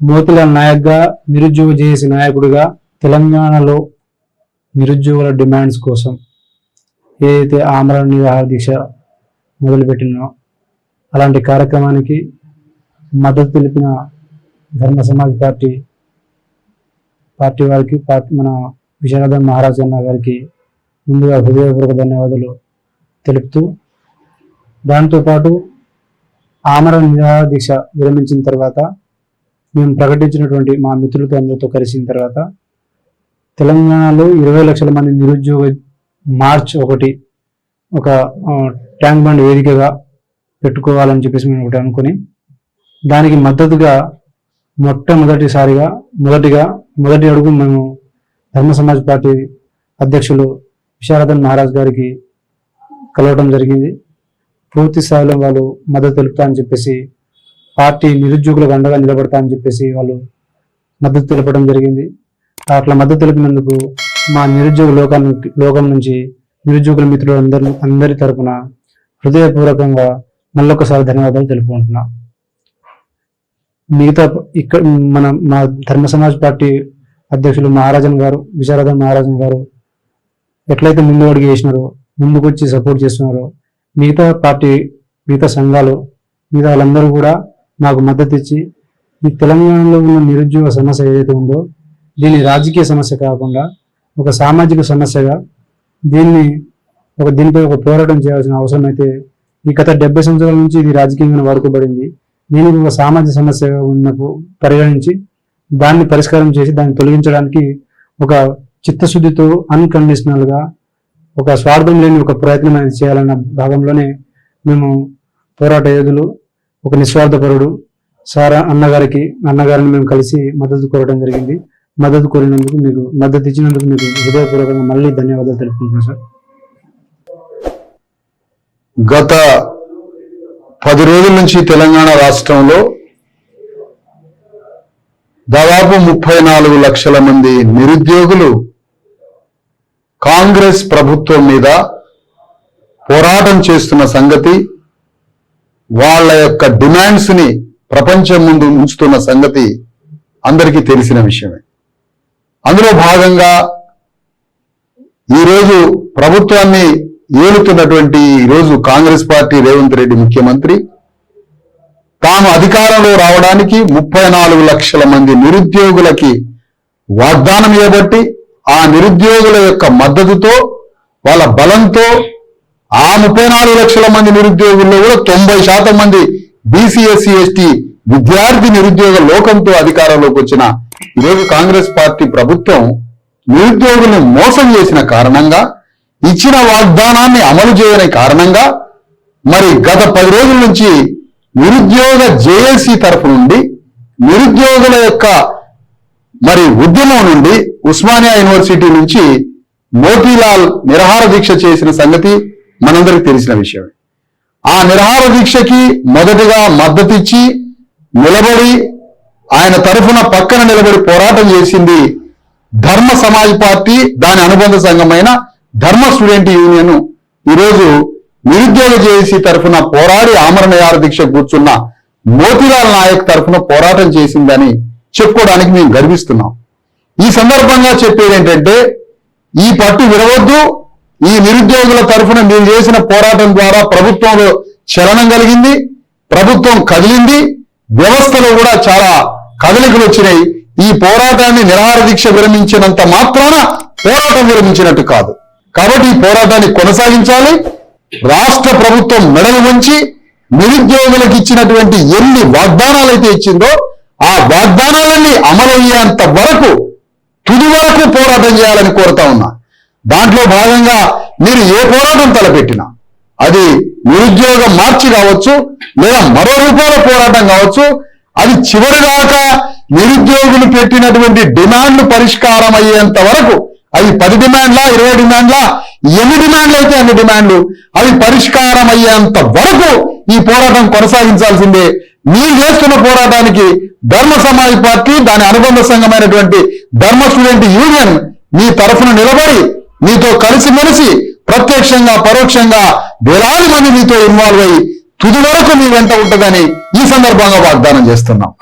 మోతిలాల్ నాయక్గా నిరుద్యోగ జేఏసీ నాయకుడిగా తెలంగాణలో నిరుద్యోగుల డిమాండ్స్ కోసం ఏదైతే ఆమరణ నిరాహార దీక్ష మొదలుపెట్టినో అలాంటి కార్యక్రమానికి మద్దతు తెలిపిన ధర్మ సమాజ్ పార్టీ పార్టీ వారికి పార్టీ మన విశారదన్ మహారాజ్ అన్న గారికి ముందుగా హృదయపూర్వక ధన్యవాదాలు తెలుపుతూ దాంతోపాటు ఆమరణ నిరాహార దీక్ష విరమించిన తర్వాత మేము ప్రకటించినటువంటి మా మిత్రులతో అందరితో కలిసిన తర్వాత తెలంగాణలో ఇరవై లక్షల మంది నిరుద్యోగ మార్చ్ ఒకటి ఒక ట్యాంక్ బండ్ వేదికగా పెట్టుకోవాలని చెప్పేసి మేము ఒకటి అనుకుని దానికి మద్దతుగా మొట్టమొదటిసారిగా మొదటిగా మొదటి అడుగు మేము ధర్మ సమాజ్ పార్టీ అధ్యక్షులు విశారదన్ మహారాజ్ గారికి కలవడం జరిగింది. పూర్తి స్థాయిలో వాళ్ళు మద్దతు తెలుపుతా అని చెప్పేసి పార్టీ నిరుద్యోగులకు అండగా నిలబడతా అని చెప్పేసి వాళ్ళు మద్దతు తెలపడం జరిగింది. అట్లా మద్దతు తెలిపినందుకు మా నిరుద్యోగ లోకం లోకం నుంచి నిరుద్యోగుల మిత్రులు అందరి అందరి తరపున హృదయపూర్వకంగా మళ్ళొకసారి ధన్యవాదాలు తెలుపుకుంటున్నా. మిగతా ఇక్కడ మన మా ధర్మ సమాజ్ పార్టీ అధ్యక్షులు మహారాజన్ గారు విశారదన్ మహారాజన్ గారు ఎట్లయితే ముందు అడిగి చేసినారో ముందుకు వచ్చి సపోర్ట్ చేస్తున్నారో మిగతా పార్టీ మిగతా సంఘాలు మిగతా వాళ్ళందరూ కూడా నాకు మద్దతు ఇచ్చి ఈ తెలంగాణలో ఉన్న నిరుద్యోగ సమస్య ఏదైతే ఉందో దీన్ని రాజకీయ సమస్య కాకుండా ఒక సామాజిక సమస్యగా దీన్ని ఒక దీనిపై ఒక పోరాటం చేయాల్సిన అవసరం అయితే ఈ గత డెబ్బై సంవత్సరాల నుంచి ఇది రాజకీయంగా వాడుకోబడింది. దీనికి ఒక సామాజిక సమస్యగా ఉన్నప్పుడు పరిగణించి దాన్ని పరిష్కారం చేసి దాన్ని తొలగించడానికి ఒక చిత్తశుద్ధితో అన్కండిషనల్గా ఒక స్వార్థం లేని ఒక ప్రయత్నం అనేది చేయాలన్న భాగంలోనే మేము పోరాట యోధులు ఒక నిస్వార్థపరుడు సారా అన్నగారికి అన్నగారిని మేము కలిసి మద్దతు కోరడం జరిగింది. మద్దతు కోరినందుకు మీకు మద్దతు ఇచ్చినందుకు మీకు హృదయపూర్వకంగా మళ్ళీ ధన్యవాదాలు తెలుపుకుంటున్నాను సార్. గత పది రోజుల నుంచి తెలంగాణ రాష్ట్రంలో దాదాపు ముప్పై నాలుగు లక్షల మంది నిరుద్యోగులు కాంగ్రెస్ ప్రభుత్వం మీద పోరాటం చేస్తున్న సంగతి వాళ్ళ యొక్క డిమాండ్స్ని ప్రపంచం ముందు ఉంచుతున్న సంగతి అందరికీ తెలిసిన విషయమే. అందులో భాగంగా ఈరోజు ప్రభుత్వాన్ని ఏలుతున్నటువంటి ఈరోజు కాంగ్రెస్ పార్టీ రేవంత్ రెడ్డి ముఖ్యమంత్రి తాము అధికారంలో రావడానికి ముప్పై నాలుగు లక్షల మంది నిరుద్యోగులకి వాగ్దానం ఇవ్వబట్టి ఆ నిరుద్యోగుల యొక్క మద్దతుతో వాళ్ళ బలంతో ఆ ముప్పై నాలుగు లక్షల మంది నిరుద్యోగుల్లో కూడా తొంభై శాతం మంది బీసీఎస్సీ ఎస్టీ విద్యార్థి నిరుద్యోగ లోకంతో అధికారంలోకి వచ్చిన ఈరోజు కాంగ్రెస్ పార్టీ ప్రభుత్వం నిరుద్యోగులను మోసం చేసిన కారణంగా ఇచ్చిన వాగ్దానాన్ని అమలు చేయని కారణంగా మరి గత పది రోజుల నుంచి నిరుద్యోగ జేఏసీ తరఫు నుండి నిరుద్యోగుల యొక్క మరి ఉద్యమం నుండి ఉస్మానియా యూనివర్సిటీ నుంచి మోతీలాల్ నిరహార దీక్ష చేసిన సంగతి మనందరికి తెలిసిన విషయమే ఆ నిరహార దీక్షకి మొదటిగా మద్దతిచ్చి నిలబడి ఆయన తరఫున పక్కన నిలబడి పోరాటం చేసింది ధర్మ సమాజ్ పార్టీ దాని అనుబంధ సంఘమైన ధర్మ స్టూడెంట్ యూనియన్. ఈరోజు నిరుద్యోగ జేఏసీ తరఫున పోరాడి ఆమరణ దీక్ష కూర్చున్న మోతిలాల్ నాయక్ తరఫున పోరాటం చేసిందని చెప్పుకోవడానికి మేము గర్విస్తున్నాం. ఈ సందర్భంగా చెప్పేది ఏంటంటే ఈ పట్టు విడవద్దు ఈ నిరుద్యోగుల తరఫున మీరు చేసిన పోరాటం ద్వారా ప్రభుత్వంలో చలనం కలిగింది ప్రభుత్వం కదిలింది వ్యవస్థలో కూడా చాలా కదలికలు వచ్చినాయి. ఈ పోరాటాన్ని నిరాహార దీక్ష విరమించినంత మాత్రాన పోరాటం విరమించినట్టు కాదు. కాబట్టి ఈ పోరాటాన్ని కొనసాగించాలి. రాష్ట్ర ప్రభుత్వం మెడలు ఉంచి నిరుద్యోగులకు ఇచ్చినటువంటి ఎన్ని వాగ్దానాలు అయితే ఇచ్చిందో ఆ వాగ్దానాలన్నీ అమలయ్యేంత వరకు తుది వరకు పోరాటం చేయాలని కోరుతా ఉన్నా. దాంట్లో భాగంగా మీరు ఏ పోరాటం తలపెట్టినా అది నిరుద్యోగ మార్చి కావచ్చు లేదా మరో రూపంలో పోరాటం కావచ్చు అది చివరిదాకా నిరుద్యోగులు పెట్టినటువంటి డిమాండ్లు పరిష్కారం అయ్యేంత వరకు అవి పది డిమాండ్లా ఇరవై డిమాండ్లా ఎన్ని డిమాండ్లు అయితే అన్ని డిమాండ్లు అవి పరిష్కారం అయ్యేంత వరకు ఈ పోరాటం కొనసాగించాల్సిందే. మీరు చేస్తున్న పోరాటానికి ధర్మ సమాజ్ పార్టీ దాని అనుబంధ సంఘమైనటువంటి ధర్మ స్టూడెంట్ యూనియన్ మీ తరఫున నిలబడి మీతో కలిసిమెలిసి ప్రత్యక్షంగా పరోక్షంగా వేలాది మంది నీతో ఇన్వాల్వ్ అయ్యి తుది వరకు నీ వెంట ఉంటుందని ఈ సందర్భంగా వాగ్దానం చేస్తున్నాం.